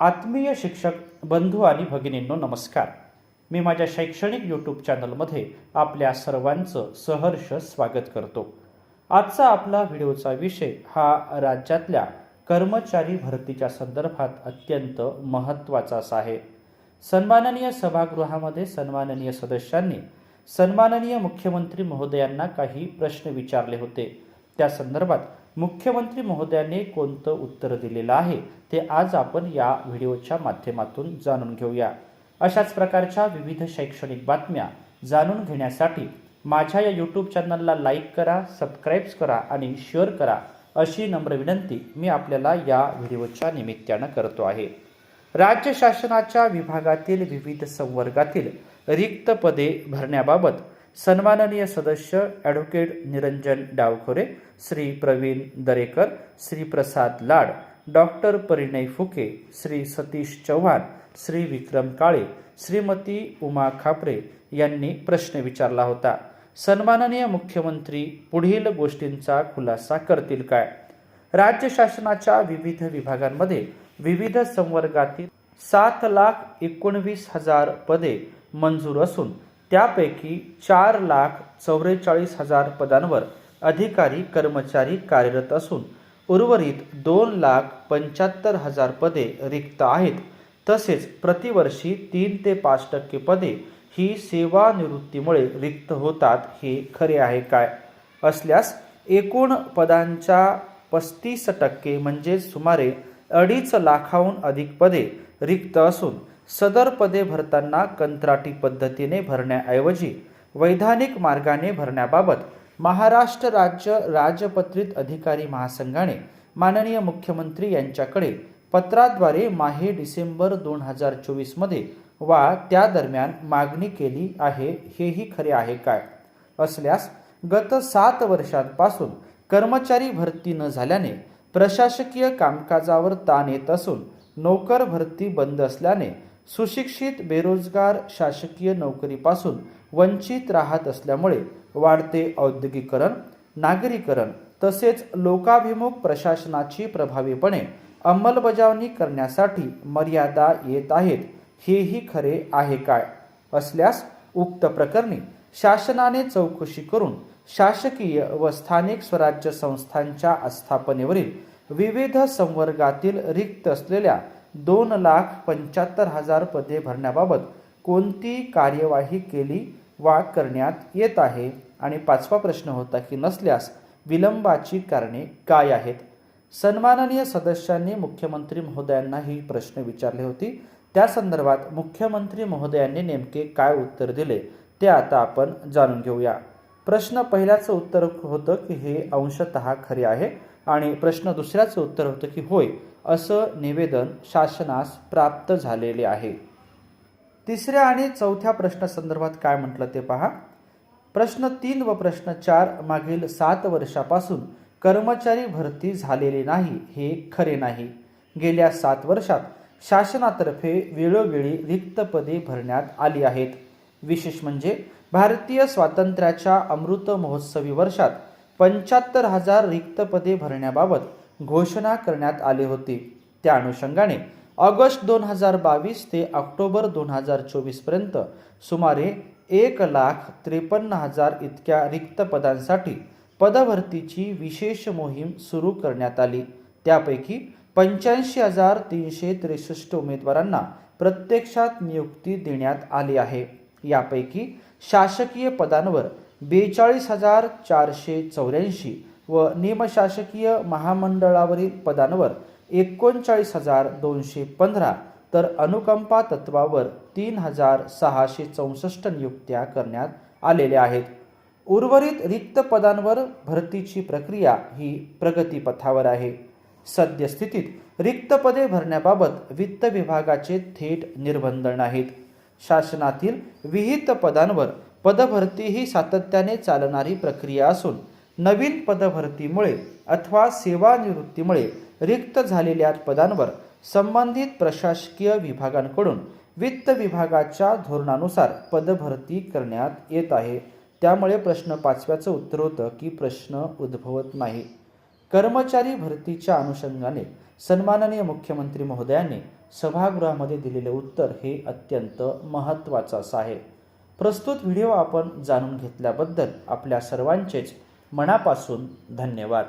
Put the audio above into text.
आत्मीय शिक्षक बंधू आणि भगिनींनो नमस्कार. मी माझ्या शैक्षणिक यूट्यूब चॅनलमध्ये आपल्या सर्वांचं सहर्ष स्वागत करतो. आजचा आपला व्हिडिओचा विषय हा राज्यातल्या कर्मचारी भरतीच्या संदर्भात अत्यंत महत्त्वाचा असा आहे. सन्माननीय सभागृहामध्ये सन्माननीय सदस्यांनी सन्माननीय मुख्यमंत्री महोदयांना काही प्रश्न विचारले होते. त्या संदर्भात मुख्यमंत्री महोदयांनी कोणतं उत्तर दिलेलं आहे ते आज आपण या व्हिडिओच्या माध्यमातून जाणून घेऊया. अशाच प्रकारच्या विविध शैक्षणिक बातम्या जाणून घेण्यासाठी माझ्या या यूट्यूब चॅनलला लाईक करा सबस्क्राईब्स करा आणि शेअर करा अशी नम्र विनंती मी आपल्याला या व्हिडिओच्या निमित्तानं करतो आहे. राज्य शासनाच्या विभागातील विविध संवर्गातील रिक्त पदे भरण्याबाबत सन्माननीय सदस्य ॲडव्होकेट निरंजन डावखोरे श्री प्रवीण दरेकर श्री प्रसाद लाड डॉक्टर परिणय फुके श्री सतीश चव्हाण श्री विक्रम काळे श्रीमती उमा खापरे यांनी प्रश्न विचारला होता. सन्माननीय मुख्यमंत्री पुढील गोष्टींचा खुलासा करतील काय? राज्य शासनाच्या विविध विभागांमध्ये विविध संवर्गातील सात लाख एकोणवीस हजार पदे मंजूर असून त्यापैकी चार लाख चौवेचाळीस हजार पदांवर अधिकारी कर्मचारी कार्यरत असून उर्वरित दोन लाख पंच्याहत्तर हजार पदे रिक्त आहेत. तसेच प्रतिवर्षी तीन ते पाच टक्के पदे ही सेवानिवृत्तीमुळे रिक्त होतात हे खरे आहे काय? असल्यास एकूण पदांच्या पस्तीस टक्के म्हणजे सुमारे अडीच लाखाहून अधिक पदे रिक्त असून सदर पदे भरताना कंत्राटी पद्धतीने भरण्याऐवजी वैधानिक मार्गाने भरण्याबाबत महाराष्ट्र राज्य राजपत्रित अधिकारी महासंघाने माननीय मुख्यमंत्री यांच्याकडे पत्राद्वारे माहे डिसेंबर दोन हजार चोवीसमध्ये वा त्या दरम्यान मागणी केली आहे हेही खरे आहे काय? असल्यास गत सात वर्षांपासून कर्मचारी भरती न झाल्याने प्रशासकीय कामकाजावर ताण येत असून नोकर भरती बंद असल्याने सुशिक्षित बेरोजगार शासकीय नोकरीपासून वंचित राहत असल्यामुळे वाढते औद्योगिकरण नागरीकरण तसेच लोकाभिमुख प्रशासनाची प्रभावीपणे अंमलबजावणी करण्यासाठी मर्यादा येत आहेत. हेही खरे आहे काय? असल्यास उक्त प्रकरणी शासनाने चौकशी करून शासकीय व स्थानिक स्वराज्य संस्थांच्या आस्थापनेवरील विविध संवर्गातील रिक्त असलेल्या दोन लाख पंच्याहत्तर हजार पदे भरण्याबाबत कोणती कार्यवाही केली वा करण्यात येत आहे? आणि पाचवा प्रश्न होता की नसल्यास विलंबाची कारणे काय आहेत? सन्माननीय सदस्यांनी मुख्यमंत्री महोदयांना ही प्रश्न विचारले होती. त्या संदर्भात मुख्यमंत्री महोदयांनी नेमके काय उत्तर दिले ते आता आपण जाणून घेऊया. प्रश्न पहिल्याचं उत्तर होतं की हे अंशतः खरे आहे. आणि प्रश्न दुसऱ्याचं उत्तर होतं की होय असं निवेदन शासनास प्राप्त झालेले आहे. तिसऱ्या आणि चौथ्या प्रश्नासंदर्भात काय म्हटलं ते पहा. प्रश्न तीन व प्रश्न चार मागील सात वर्षापासून कर्मचारी भरती झालेली नाही हे खरे नाही. गेल्या सात वर्षात शासनातर्फे वेळोवेळी रिक्त पदे भरण्यात आली आहेत. विशेष म्हणजे भारतीय स्वातंत्र्याच्या अमृत महोत्सवी वर्षात पंच्याहत्तर हजार रिक्त पदे भरण्याबाबत घोषणा करण्यात आली होती. त्या अनुषंगाने ऑगस्ट दोन हजार बावीस ते ऑक्टोबर दोन हजार चोवीसपर्यंत सुमारे एक लाख त्रेपन्न हजार इतक्या रिक्त पदांसाठी पदभरतीची विशेष मोहीम सुरू करण्यात आली. त्यापैकी पंच्याऐंशी हजार तीनशे त्रेसष्ट उमेदवारांना प्रत्यक्षात नियुक्ती देण्यात आली आहे. यापैकी शासकीय पदांवर बेचाळीस हजार चारशे चौऱ्याऐंशी व निमशासकीय महामंडळावरील पदांवर एकोणचाळीस हजार दोनशे पंधरा तर अनुकंपा तत्वावर तीन हजार सहाशे चौसष्ट नियुक्त्या करण्यात आलेल्या आहेत. उर्वरित रिक्त पदांवर भरतीची प्रक्रिया ही प्रगतीपथावर आहे. सद्यस्थितीत रिक्त पदे भरण्याबाबत वित्त विभागाचे थेट निर्बंध नाहीत. शासनातील विहित पदांवर पदभरती ही सातत्याने चालणारी प्रक्रिया असून नवीन पदभरतीमुळे अथवा सेवानिवृत्तीमुळे रिक्त झालेल्या पदांवर संबंधित प्रशासकीय विभागांकडून वित्त विभागाच्या धोरणानुसार पदभरती करण्यात येत आहे. त्यामुळे प्रश्न पाचव्याचं उत्तर होतं की प्रश्न उद्भवत नाही. कर्मचारी भरतीच्या अनुषंगाने सन्माननीय मुख्यमंत्री महोदयांनी सभागृहामध्ये दिलेले उत्तर हे अत्यंत महत्त्वाचं आहे. प्रस्तुत व्हिडिओ आपण जाणून घेतल्याबद्दल आपल्या सर्वांचेच मनापासून धन्यवाद.